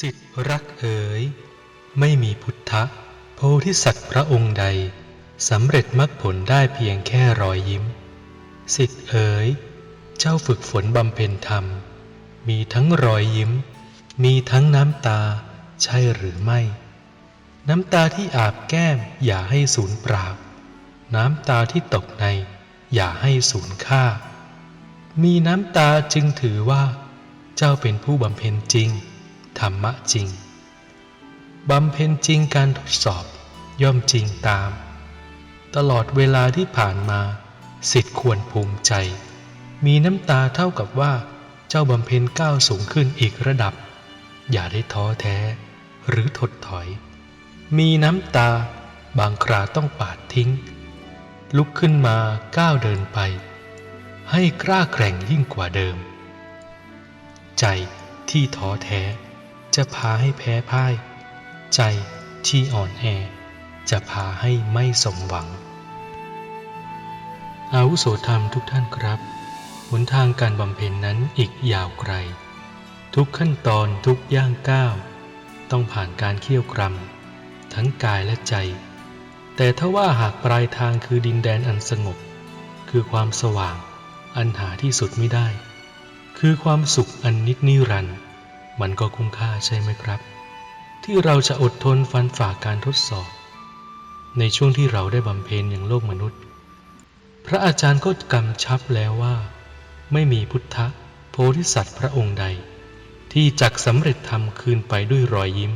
สิทธิรักเอ๋ยไม่มีพุทธะโพธิสัตว์พระองค์ใดสำเร็จมรรคผลได้เพียงแค่รอยยิ้ม สิทธิเอ๋ยเจ้าฝึกฝนบำเพ็ญธรรม มีทั้งรอยยิ้ม มีทั้งน้ำตาใช่หรือไม่ น้ำตาที่อาบแก้มอย่าให้สูญเปล่าน้ำตาที่ตกในอย่าให้สูญค่า มีน้ำตาจึงถือว่า เจ้าเป็นผู้บำเพ็ญจริง ธรรมะจริงบำเพ็ญจริงการทดสอบย่อมจริงตาม ตลอดเวลาที่ผ่านมาสิทธิ์ควรภูมิใจ มีน้ำตาเท่ากับว่า เจ้าบำเพ็ญก้าวสูงขึ้นอีกระดับ อย่าได้ท้อแท้ หรือถดถอย มีน้ำตาบางคราต้องปาดทิ้ง ลุกขึ้นมาก้าวเดินไป ให้กล้าแกร่งยิ่งกว่าเดิม ใจที่ท้อแท้ จะพาให้แพ้พ่าย ใจที่อ่อนแอ จะพาให้ไม่สมหวัง อาวุโสธรรมทุกท่านครับหนทางการบำเพ็ญนั้นอีกยาวไกล ทุกขั้นตอนทุกย่างก้าว ต้องผ่านการเคี่ยวกรำทั้งกายและใจ แต่ถ้าว่าหากปลายทางคือดินแดนอันสงบ คือความสว่างอันหาที่สุดไม่ได้ คือความสุขอันนิจนิรันดร์ มันก็คุ้มค่าใช่ไหมครับ ที่เราจะอดทนฟันฝ่าการทดสอบ ในช่วงที่เราได้บำเพ็ญอย่างโลกมนุษย์ พระอาจารย์ก็กำชับแล้วว่า ไม่มีพุทธโพธิสัตว์พระองค์ใด ที่จักสำเร็จธรรมคืนไปด้วยรอยยิ้ม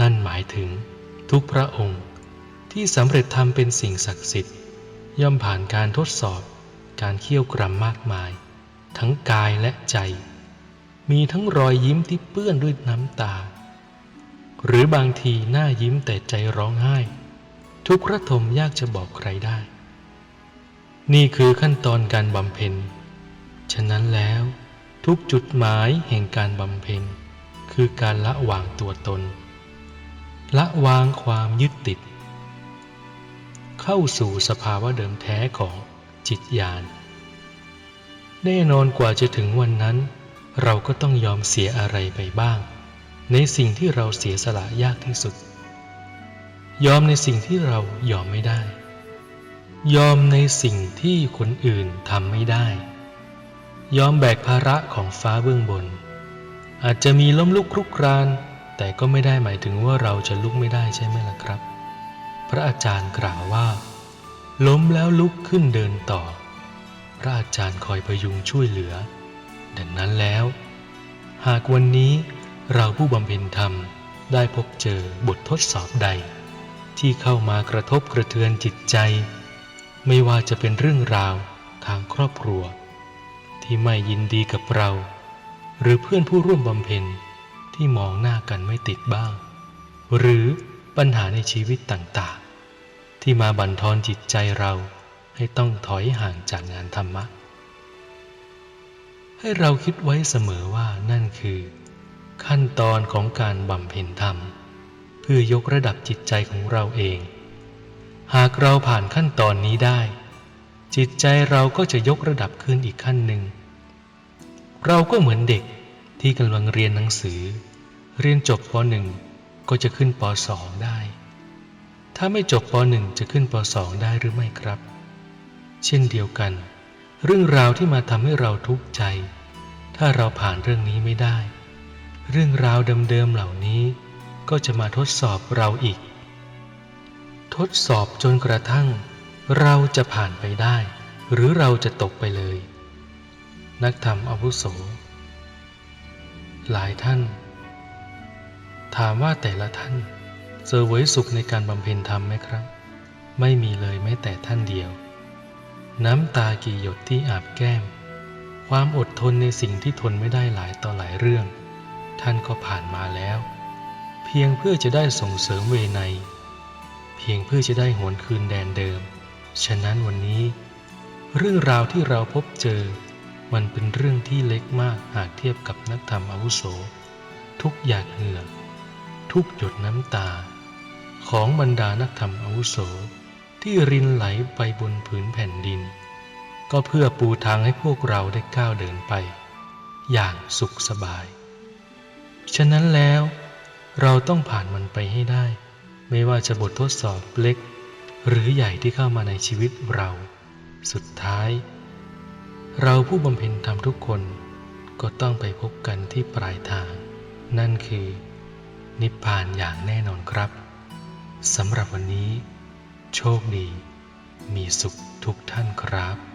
นั่นหมายถึงทุกพระองค์ที่สำเร็จธรรมเป็นสิ่งศักดิ์สิทธิ์ ย่อมผ่านการทดสอบการเคี่ยวกรำมากมาย ทั้งกายและใจ มีทั้งรอยยิ้มที่เปื้อนด้วยน้ำตา หรือบางทีหน้ายิ้มแต่ใจร้องไห้ ทุกระทมยากจะบอกใครได้ นี่คือขั้นตอนการบำเพ็ญ ฉะนั้นแล้วทุกจุดหมายแห่งการบำเพ็ญ คือการละวางตัวตน ละวางความยึดติด เข้าสู่สภาวะเดิมแท้ของจิตญาณแน่นอนกว่าจะถึงวันนั้น เราก็ต้องยอมเสียอะไรไปบ้าง ในสิ่งที่เราเสียสละยากที่สุด ยอมในสิ่งที่เรายอมไม่ได้ ยอมในสิ่งที่คนอื่นทำไม่ได้ ยอมแบกภาระของฟ้าเบื้องบน อาจจะมีล้มลุกคลุกคราน แต่ก็ไม่ได้หมายถึงว่าเราจะลุกไม่ได้ใช่ไหมล่ะครับ พระอาจารย์กล่าวว่า ล้มแล้วลุกขึ้นเดินต่อ พระอาจารย์คอยพยุงช่วยเหลือ ดังนั้นแล้ว หากวันนี้เราผู้บำเพ็ญธรรมได้พบเจอบททดสอบใด ที่เข้ามากระทบกระเทือนจิตใจ ไม่ว่าจะเป็นเรื่องราวทางครอบครัว ที่ไม่ยินดีกับเรา หรือเพื่อนผู้ร่วมบำเพ็ญที่มองหน้ากันไม่ติดบ้าง หรือปัญหาในชีวิตต่างๆ ที่มาบั่นทอนจิตใจเราให้ต้องถอยห่างจากงานธรรมะ ให้เราคิดไว้เสมอว่านั่นคือ ขั้นตอนของการบำเพ็ญธรรม เพื่อยกระดับจิตใจของเราเอง หากเราผ่านขั้นตอนนี้ได้ จิตใจเราก็จะยกระดับขึ้นอีกขั้นหนึ่ง เราก็เหมือนเด็กที่กำลังเรียนหนังสือ เรียนจบป .1 ก็จะขึ้นป .2 ได้ ถ้าไม่จบป .1 จะขึ้นป .2 ได้หรือไม่ครับ เช่นเดียวกัน เรื่องราวที่มาทำให้เราทุกข์ใจ ถ้าเราผ่านเรื่องนี้ไม่ได้ เรื่องราวเดิมๆเหล่านี้ ก็จะมาทดสอบเราอีก ทดสอบจนกระทั่ง เราจะผ่านไปได้ หรือเราจะตกไปเลย นักธรรมอาวุโส หลายท่าน ถามว่าแต่ละท่านเสวยสุขในการบำเพ็ญธรรมไหมครับ ไม่มีเลยแม้แต่ท่านเดียว น้ำตากี่หยดที่อาบแก้ม ความอดทนในสิ่งที่ทนไม่ได้หลายต่อหลายเรื่อง ท่านก็ผ่านมาแล้ว เพียงเพื่อจะได้ส่งเสริมเวไนยเพียงเพื่อจะได้หวนคืนแดนเดิม ฉะนั้นวันนี้ เรื่องราวที่เราพบเจอ มันเป็นเรื่องที่เล็กมากหากเทียบกับนักธรรมอาวุโส ทุกหยาดเหงื่อทุกหยดน้ำตา ของบรรดานักธรรมอาวุโส ที่รินไหลไปบนผืนแผ่นดิน ก็เพื่อปูทางให้พวกเราได้ก้าวเดินไป อย่างสุขสบาย ฉะนั้นแล้วเราต้องผ่านมันไปให้ได้ ไม่ว่าจะบททดสอบเล็ก หรือใหญ่ที่เข้ามาในชีวิตเรา สุดท้าย เราผู้บำเพ็ญธรรมทุกคนก็ต้องไปพบกันที่ปลายทาง นั่นคือ นิพพานอย่างแน่นอนครับสำหรับวันนี้ โชคดี มีสุขทุกท่านครับ